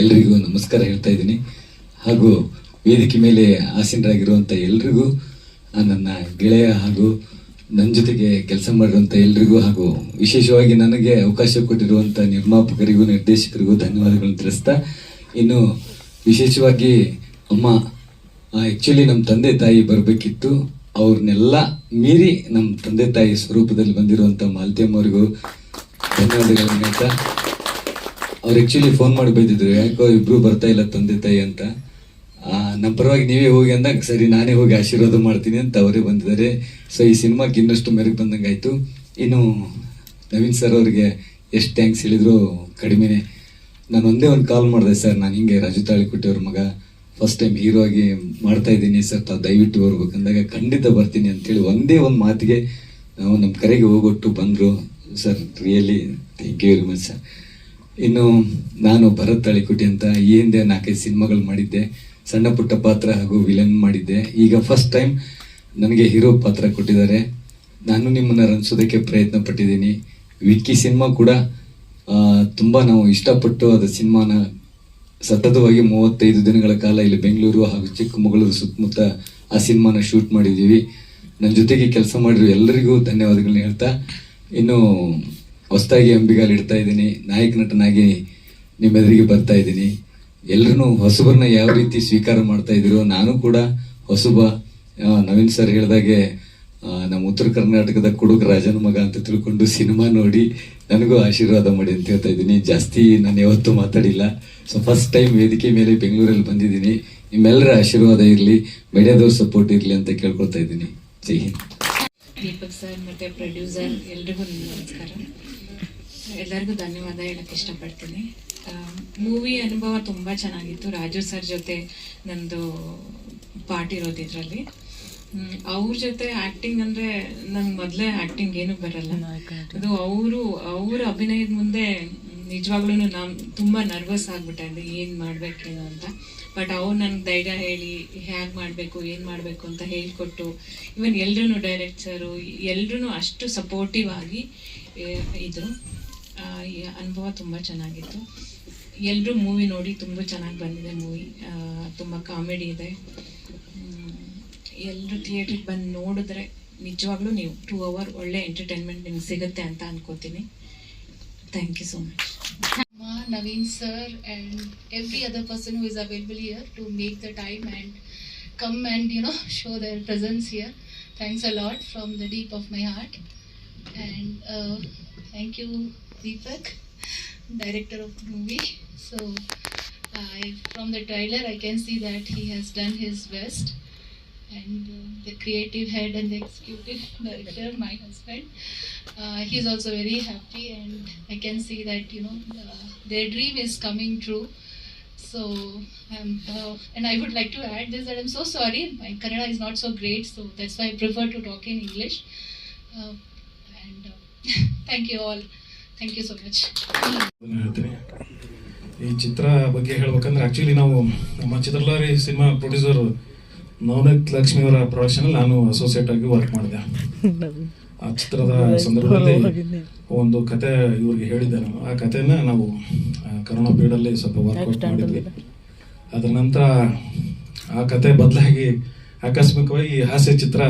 ಎಲ್ರಿಗೂ ನಮಸ್ಕಾರ ಹೇಳ್ತಾ ಇದ್ದೀನಿ. ಹಾಗೂ ವೇದಿಕೆ ಮೇಲೆ ಆಸೀನರಾಗಿರುವಂಥ ಎಲ್ರಿಗೂ ನನ್ನ ಗೆಳೆಯ ಹಾಗೂ ನನ್ನ ಜೊತೆಗೆ ಕೆಲಸ ಮಾಡಿರುವಂಥ ಎಲ್ರಿಗೂ ಹಾಗೂ ವಿಶೇಷವಾಗಿ ನನಗೆ ಅವಕಾಶ ಕೊಟ್ಟಿರುವಂಥ ನಿರ್ಮಾಪಕರಿಗೂ, ನಿರ್ದೇಶಕರಿಗೂ ಧನ್ಯವಾದಗಳನ್ನು ತಿಳಿಸ್ತಾ, ಇನ್ನು ವಿಶೇಷವಾಗಿ ಅಮ್ಮ ಆ್ಯಕ್ಚುಲಿ ನಮ್ಮ ತಂದೆ ತಾಯಿ ಬರಬೇಕಿತ್ತು. ಅವ್ರನ್ನೆಲ್ಲ ಮೀರಿ ನಮ್ಮ ತಂದೆ ತಾಯಿ ಸ್ವರೂಪದಲ್ಲಿ ಬಂದಿರುವಂಥ ಮಾಲ್ತಿಯಮ್ಮ ಅವರಿಗೂ ಧನ್ಯವಾದಗಳನ್ನು ಹೇಳ್ತಾ ಅವ್ರು ಆ್ಯಕ್ಚುಲಿ ಫೋನ್ ಮಾಡಿ ಬೈದಿದ್ರು, ಯಾಕೋ ಇಬ್ರು ಬರ್ತಾ ಇಲ್ಲ ತಂದೆ ತಾಯಿ ಅಂತ. ನಮ್ಮ ಪರವಾಗಿ ನೀವೇ ಹೋಗಿ ಅಂದಾಗ, ಸರಿ, ನಾನೇ ಹೋಗಿ ಆಶೀರ್ವಾದ ಮಾಡ್ತೀನಿ ಅಂತ ಅವರೇ ಬಂದಿದ್ದಾರೆ. ಸೊ ಈ ಸಿನಿಮಾಕ್ಕೆ ಇನ್ನಷ್ಟು ಮೇರೆಗೆ ಬಂದಂಗೆ ಆಯಿತು. ಇನ್ನು ನವೀನ್ ಸರ್ ಅವ್ರಿಗೆ ಎಷ್ಟು ಥ್ಯಾಂಕ್ಸ್ ಹೇಳಿದ್ರು ಕಡಿಮೆನೆ. ನಾನು ಒಂದೇ ಒಂದು ಕಾಲ್ ಮಾಡಿದೆ, ಸರ್, ನಾನು ಹಿಂಗೆ ರಾಜು ಅವ್ರ ಮಗ. ಫಸ್ಟ್ ಟೈಮ್ ಹೀರೋ ಆಗಿ ಮಾಡ್ತಾ ಇದ್ದೀನಿ, ಸರ್, ತಾವು ದಯವಿಟ್ಟು ಬರ್ಬೇಕಂದಾಗ ಖಂಡಿತ ಬರ್ತೀನಿ ಅಂತೇಳಿ ಒಂದೇ ಒಂದು ಮಾತಿಗೆ ನಮ್ಮ ಕರೆಗೆ ಹೋಗೊಟ್ಟು ಬಂದರು. Sir really thank you very much sir ಇನ್ನು ನಾನು ಭರತ್ ತಳಿಕುಟಿ ಅಂತ ಈ ಹಿಂದೆ ನಾಲ್ಕೈದು ಸಿನಿಮಾಗಳು ಮಾಡಿದ್ದೆ. ಸಣ್ಣ ಪುಟ್ಟ ಪಾತ್ರ ಹಾಗೂ ವಿಲನ್ ಮಾಡಿದ್ದೆ. ಈಗ ಫಸ್ಟ್ ಟೈಮ್ ನನಗೆ ಹೀರೋ ಪಾತ್ರ ಕೊಟ್ಟಿದ್ದಾರೆ. ನಾನು ನಿಮ್ಮನ್ನು ರಂಜಿಸೋದಕ್ಕೆ ಪ್ರಯತ್ನ ಪಟ್ಟಿದ್ದೀನಿ. ವಿಕ್ಕಿ ಸಿನಿಮಾ ಕೂಡ ತುಂಬ ನಾವು ಇಷ್ಟಪಟ್ಟು ಅದು ಸಿನಿಮಾನ ಸತತವಾಗಿ ಮೂವತ್ತೈದು ದಿನಗಳ ಕಾಲ ಇಲ್ಲಿ ಬೆಂಗಳೂರು ಹಾಗೂ ಚಿಕ್ಕಮಗಳೂರು ಸುತ್ತಮುತ್ತ ಆ ಸಿನಿಮಾನ ಶೂಟ್ ಮಾಡಿದ್ದೀವಿ. ನನ್ನ ಜೊತೆಗೆ ಕೆಲಸ ಮಾಡಿರೋ ಎಲ್ಲರಿಗೂ ಧನ್ಯವಾದಗಳನ್ನ ಹೇಳ್ತಾ, ಇನ್ನು ಹೊಸದಾಗಿ ಅಂಬಿಗಾಲ್ ಇಡ್ತಾ ಇದ್ದೀನಿ. ನಾಯಕ ನಟನಾಗಿ ನಿಮ್ಮೆದುರಿಗೆ ಬರ್ತಾ ಇದ್ದೀನಿ. ಎಲ್ಲರೂ ಹೊಸಬರನ್ನ ಯಾವ ರೀತಿ ಸ್ವೀಕಾರ ಮಾಡ್ತಾ ಇದ್ದೀರೋ ನಾನು ಕೂಡ ಹೊಸಬ. ನವೀನ್ ಸರ್ ಹೇಳಿದಾಗೆ ನಮ್ಮ ಉತ್ತರ ಕರ್ನಾಟಕದ ಕುಡುಕ ರಾಜನ ಮಗ ಅಂತ ತಿಳ್ಕೊಂಡು ಸಿನಿಮಾ ನೋಡಿ ನನಗೂ ಆಶೀರ್ವಾದ ಮಾಡಿ ಅಂತ ಹೇಳ್ತಾ ಇದ್ದೀನಿ. ಜಾಸ್ತಿ ನಾನು ಯಾವತ್ತೂ ಮಾತಾಡಿಲ್ಲ. ಸೊ ಫಸ್ಟ್ ಟೈಮ್ ವೇದಿಕೆ ಮೇಲೆ ಬೆಂಗಳೂರಲ್ಲಿ ಬಂದಿದ್ದೀನಿ. ನಿಮ್ಮೆಲ್ಲರ ಆಶೀರ್ವಾದ ಇರಲಿ, ಮೀಡಿಯಾದವ್ರ ಸಪೋರ್ಟ್ ಇರಲಿ ಅಂತ ಕೇಳ್ಕೊಳ್ತಾ ಇದ್ದೀನಿ. ಜೈ ಹಿಂದ್. ದೀಪಕ್ ಸರ್ ಮತ್ತು ಪ್ರೊಡ್ಯೂಸರ್ ಎಲ್ರಿಗೂ ನಮಸ್ಕಾರ. ಎಲ್ಲರಿಗೂ ಧನ್ಯವಾದ ಹೇಳಕ್ಕೆ ಇಷ್ಟಪಡ್ತೀನಿ. ಮೂವಿ ಅನುಭವ ತುಂಬ ಚೆನ್ನಾಗಿತ್ತು. ರಾಜು ಸರ್ ಜೊತೆ ನಂದು ಪಾರ್ಟ್ ಇರೋದು ಇದರಲ್ಲಿ. ಅವ್ರ ಜೊತೆ ಆ್ಯಕ್ಟಿಂಗ್ ಅಂದರೆ ನಂಗೆ ಮೊದಲೇ ಆ್ಯಕ್ಟಿಂಗ್ ಏನು ಬರಲ್ಲ. ಅದು ಅವರು ಅವ್ರ ಅಭಿನಯದ ಮುಂದೆ ನಿಜವಾಗ್ಲೂ ನಾನು ತುಂಬ ನರ್ವಸ್ ಆಗ್ಬಿಟ್ಟೆ ಅಂದರೆ ಏನು ಮಾಡಬೇಕೇನು ಅಂತ. ಬಟ್ ಅವ್ರು ನನಗೆ ಧೈರ್ಯ ಹೇಳಿ ಹೇಗೆ ಮಾಡಬೇಕು ಏನು ಮಾಡಬೇಕು ಅಂತ ಹೇಳಿಕೊಟ್ಟು ಇವನ್ ಎಲ್ರೂ ಡೈರೆಕ್ಟರು ಎಲ್ರೂ ಅಷ್ಟು ಸಪೋರ್ಟಿವ್ ಆಗಿ ಇದ್ರು. ಅನುಭವ ತುಂಬ ಚೆನ್ನಾಗಿತ್ತು. ಎಲ್ಲರೂ ಮೂವಿ ನೋಡಿ ತುಂಬ ಚೆನ್ನಾಗಿ ಬಂದಿದೆ ಮೂವಿ ತುಂಬ ಕಾಮಿಡಿ ಇದೆ. ಎಲ್ಲರೂ ಥಿಯೇಟ್ರಿಗೆ ಬಂದು ನೋಡಿದ್ರೆ ನಿಜವಾಗ್ಲೂ ನೀವು ಟೂ ಅವರ್ ಒಳ್ಳೆ ಎಂಟರ್ಟೈನ್ಮೆಂಟ್ ನಿಮ್ಗೆ ಸಿಗುತ್ತೆ ಅಂತ ಅನ್ಕೋತೀನಿ. Thank you so much Naveen sir and every other person who is available here to make the time and come and you know show their presence here thanks a lot from the deep of my heart and thank you Deepak, director of the movie. So, I from the trailer I can see that he has done his best. And uh, the creative head and the executive director, my husband, uh, he's also very happy. And i can see that you know uh, their dream is coming true. So um, uh, and i would like to add this that i'm so sorry. My kannada is not so great so that's why i prefer to talk in english. Uh, and uh, thank you all thank you so much ಹೇಳ್ತೀನಿ. ಈ ಚಿತ್ರ ಬಗ್ಗೆ ಹೇಳ್ಬೇಕಂದ್ರೆ actually ನಾವು ನಮ್ಮ ಚಿತ್ರಲಾರಿ cinema producer Navneet Lakshmi ಅವರ production ನಾನು associate ಆಗಿ ವರ್ಕ್ ಮಾಡಿದೆ. ಆ ಚಿತ್ರದ ಸಂದರ್ಭದಲ್ಲಿ ಒಂದು ಕತೆ ಇವ್ರಿಗೆ ಹೇಳಿದ್ದೆ ನಾನು. ಆ ಕತೆನ ನಾವು ಕರೋನಾ ಕರೋನಾ ಪೀರಿಯಡಲ್ಲಿ ಸ್ವಲ್ಪ ವರ್ಕೌಟ್ ಮಾಡಿದ್ವಿ. ಅದರ ನಂತರ ಆ ಕತೆ ಬದಲಾಗಿ ಆಕಸ್ಮಿಕವಾಗಿ ಹಾಸ್ಯ ಚಿತ್ರ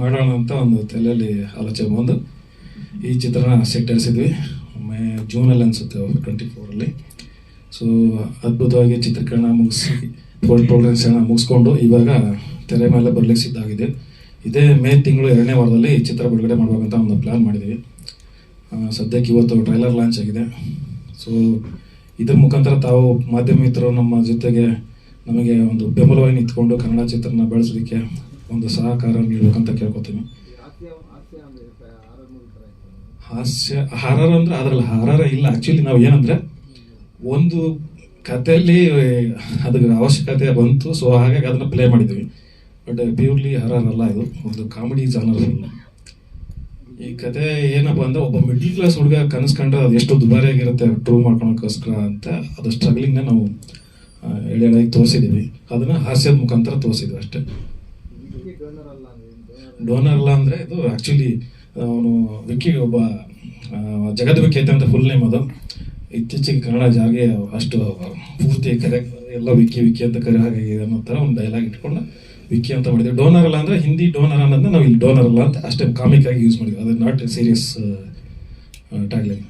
ಮಾಡೋಣ ಅಂತ ಒಂದು ತಲೆಯಲ್ಲಿ ಆಲೋಚನೆ ಬಂದು ಈ ಚಿತ್ರನ ಸೆಟ್ಟರಿಸಿದ್ವಿ ಮೇ ಜೂನಲ್ಲಿ ಅನಿಸುತ್ತೆ ಟ್ವೆಂಟಿ ಫೋರಲ್ಲಿ ಸೊ ಅದ್ಭುತವಾಗಿ ಚಿತ್ರೀಕರಣ ಮುಗಿಸಿ ವರ್ಲ್ಡ್ ಪ್ರೋಗ್ರಾಮ್ಸ್ ಎಲ್ಲ ಮುಗಿಸ್ಕೊಂಡು ಇವಾಗ ತೆರೆ ಮೇಲೆ ಬರಲಿಕ್ಕೆ ಸಿದ್ಧಾಗಿದೆ ಇದೇ ಮೇ ತಿಂಗಳು ಎರಡನೇ ವಾರದಲ್ಲಿ ಚಿತ್ರ ಬಿಡುಗಡೆ ಮಾಡಬೇಕಂತ ಒಂದು ಪ್ಲ್ಯಾನ್ ಮಾಡಿದ್ದೀವಿ ಸದ್ಯಕ್ಕೆ ಇವತ್ತು ಟ್ರೈಲರ್ ಲಾಂಚ್ ಆಗಿದೆ. ಸೊ ಇದ್ರ ಮುಖಾಂತರ ತಾವು ಮಾಧ್ಯಮ ಮಿತ್ರರು ನಮ್ಮ ಜೊತೆಗೆ ನಮಗೆ ಒಂದು ಬೆಂಬಲವಾಗಿ ನಿಂತ್ಕೊಂಡು ಕನ್ನಡ ಚಿತ್ರನ ಬೆಳೆಸಲಿಕ್ಕೆ ಒಂದು ಸಹಕಾರ ನೀಡಬೇಕಂತ ಕೇಳ್ಕೊತೀನಿ. ಹಾಸ್ಯ ಹಾರರ್ ಅಂದ್ರೆ ಅದ್ರಲ್ಲಿ ಹಾರರ ಇಲ್ಲ. ಆಕ್ಚುಲಿ ನಾವು ಏನಂದ್ರೆ ಒಂದು ಕಥೆಯಲ್ಲಿ ಅದಕ್ಕೆ ಅವಶ್ಯಕತೆ ಬಂತು ಸೊ ಹಾಗಾಗಿ ಅದನ್ನ ಪ್ಲೇ ಮಾಡಿದ್ವಿ. ಬಟ್ ಪ್ಯೂರ್ಲಿ ಹರರ್ ಅಲ್ಲ ಇದು. ಒಂದು ಕಾಮಿಡಿ ಜಾನರ್ ಫಿಲ್ಮ್ ಈ ಕತೆ ಏನಪ್ಪ ಅಂದ್ರೆ ಒಬ್ಬ ಮಿಡ್ಲ್ ಕ್ಲಾಸ್ ಹುಡುಗ ಕನಸ್ಕೊಂಡ್ರೆ ಅದು ಎಷ್ಟು ದುಬಾರಿಯಾಗಿರುತ್ತೆ ಟ್ರೂ ಮಾಡ್ಕೊಳಕ್ಕೋಸ್ಕರ ಅಂತ ಅದು ಸ್ಟ್ರಗ್ಲಿಂಗ್ನ ನಾವು ಎಳೆಯಾಗಿ ತೋರಿಸಿದ್ದೀವಿ ಅದನ್ನ ಹಾಸ್ಯದ ಮುಖಾಂತರ ತೋರಿಸಿದ್ವಿ ಅಷ್ಟೇ. ಡೋನರ್ ಅಲ್ಲ ಅಂದ್ರೆ? ಇದು ಆಕ್ಚುಲಿ ಅವನು ವಿಕ್ಕಿ ಒಬ್ಬ ಜಗದ್ ವಿಖ್ಯಾತ ಅಂತ ಫುಲ್ ನೇಮ್ ಅದು. ಇತ್ತೀಚೆಗೆ ಕನ್ನಡ ಜಾಗೆ ಅಷ್ಟು ಪೂರ್ತಿ ಕರೆ, ಎಲ್ಲ ವಿಕ್ಕಿ ವಿಕ್ಕಿ ಅಂತ ಕರೆ ಹಾಗೆ ಅನ್ನೋ ಥರ ಒಂದು ಡೈಲಾಗ್ ಇಟ್ಕೊಂಡು ವಿಕ್ಕಿ ಅಂತ ಮಾಡಿದ್ವಿ ಡೋನರ್ ಅಲ್ಲ ಅಂದರೆ ಹಿಂದಿ ಡೋನರ್ ಅನ್ನೋದನ್ನ ನಾವು ಇಲ್ಲಿ ಡೋನರ್ ಅಲ್ಲ ಅಂತ ಅಷ್ಟೇ ಕಾಮಿಕ್ ಆಗಿ ಯೂಸ್ ಮಾಡಿದ್ವಿ ಅದು ನಾಟ್ ಸೀರಿಯಸ್ ಟ್ಯಾಗ್ಲೈನ್